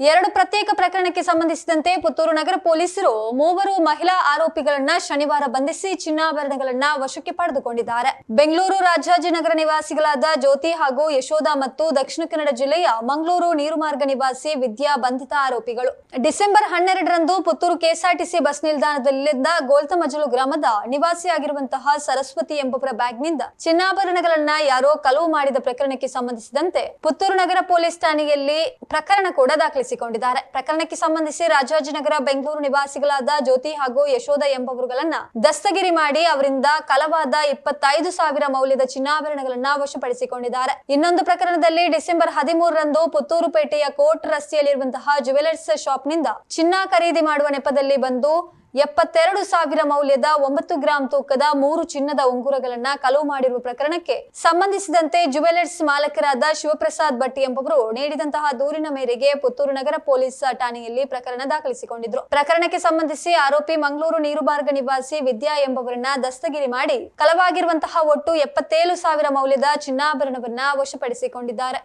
ಎರಡು ಪ್ರತ್ಯೇಕ ಪ್ರಕರಣಕ್ಕೆ ಸಂಬಂಧಿಸಿದಂತೆ ಪುತ್ತೂರು ನಗರ ಪೊಲೀಸರು ಮೂವರು ಮಹಿಳಾ ಆರೋಪಿಗಳನ್ನ ಶನಿವಾರ ಬಂಧಿಸಿ ಚಿನ್ನಾಭರಣಗಳನ್ನ ವಶಕ್ಕೆ ಪಡೆದುಕೊಂಡಿದ್ದಾರೆ. ಬೆಂಗಳೂರು ರಾಜಾಜಿನಗರ ನಿವಾಸಿಗಳಾದ ಜ್ಯೋತಿ ಹಾಗೂ ಯಶೋಧ ಮತ್ತು ದಕ್ಷಿಣ ಕನ್ನಡ ಜಿಲ್ಲೆಯ ಮಂಗಳೂರು ನೀರು ಮಾರ್ಗ ನಿವಾಸಿ ವಿದ್ಯಾ ಬಂಧಿತ ಆರೋಪಿಗಳು. ಡಿಸೆಂಬರ್ ಹನ್ನೆರಡರಂದು ಪುತ್ತೂರು ಕೆಎಸ್ಆರ್ಟಿಸಿ ಬಸ್ ನಿಲ್ದಾಣದಲ್ಲಿದ್ದ ಗೋಲ್ತಮಜಲು ಗ್ರಾಮದ ನಿವಾಸಿಯಾಗಿರುವಂತಹ ಸರಸ್ವತಿ ಎಂಬುವರ ಬ್ಯಾಗ್ನಿಂದ ಚಿನ್ನಾಭರಣಗಳನ್ನ ಯಾರೋ ಕಲವು ಮಾಡಿದ ಪ್ರಕರಣಕ್ಕೆ ಸಂಬಂಧಿಸಿದಂತೆ ಪುತ್ತೂರು ನಗರ ಪೊಲೀಸ್ ಠಾಣೆಯಲ್ಲಿ ಪ್ರಕರಣ ಕೂಡ ದಾಖಲಿಸಿಕೊಂಡಿದ್ದಾರೆ ಪ್ರಕರಣಕ್ಕೆ ಸಂಬಂಧಿಸಿ ರಾಜಾಜಿನಗರ ಬೆಂಗಳೂರು ನಿವಾಸಿಗಳಾದ ಜ್ಯೋತಿ ಹಾಗೂ ಯಶೋಧ ಎಂಬವರುಗಳನ್ನ ದಸ್ತಗಿರಿ ಮಾಡಿ ಅವರಿಂದ ಕಲವಾದ ಇಪ್ಪತ್ತೈದು ಸಾವಿರ ಮೌಲ್ಯದ ಚಿನ್ನಾಭರಣಗಳನ್ನ ವಶಪಡಿಸಿಕೊಂಡಿದ್ದಾರೆ. ಇನ್ನೊಂದು ಪ್ರಕರಣದಲ್ಲಿ ಡಿಸೆಂಬರ್ ಹದಿಮೂರರಂದು ಪುತ್ತೂರು ಪೇಟೆಯ ಕೋರ್ಟ್ ರಸ್ತೆಯಲ್ಲಿರುವಂತಹ ಜುವೆಲರ್ಸ್ ಶಾಪ್ನಿಂದ ಚಿನ್ನ ಖರೀದಿ ಮಾಡುವ ನೆಪದಲ್ಲಿ ಬಂದು ಎಪ್ಪತ್ತೆರಡು ಸಾವಿರ ಮೌಲ್ಯದ ಒಂಬತ್ತು ಗ್ರಾಂ ತೂಕದ ಮೂರು ಚಿನ್ನದ ಉಂಗುರಗಳನ್ನ ಕಲವು ಮಾಡಿರುವ ಪ್ರಕರಣಕ್ಕೆ ಸಂಬಂಧಿಸಿದಂತೆ ಜುವೆಲರ್ಸ್ ಮಾಲಕರಾದ ಶಿವಪ್ರಸಾದ್ ಭಟ್ಟಿ ಎಂಬುವರು ನೀಡಿದಂತಹ ದೂರಿನ ಮೇರೆಗೆ ಪುತ್ತೂರು ನಗರ ಪೊಲೀಸ್ ಠಾಣೆಯಲ್ಲಿ ಪ್ರಕರಣ ದಾಖಲಿಸಿಕೊಂಡಿದ್ರು. ಪ್ರಕರಣಕ್ಕೆ ಸಂಬಂಧಿಸಿ ಆರೋಪಿ ಮಂಗಳೂರು ನೀರುಬಾರ್ಗ ನಿವಾಸಿ ವಿದ್ಯಾ ಎಂಬುವರನ್ನ ದಸ್ತಗಿರಿ ಮಾಡಿ ಕಲವಾಗಿರುವಂತಹ ಒಟ್ಟು ಎಪ್ಪತ್ತೇಳು ಸಾವಿರ ಮೌಲ್ಯದ ಚಿನ್ನಾಭರಣವನ್ನ ವಶಪಡಿಸಿಕೊಂಡಿದ್ದಾರೆ.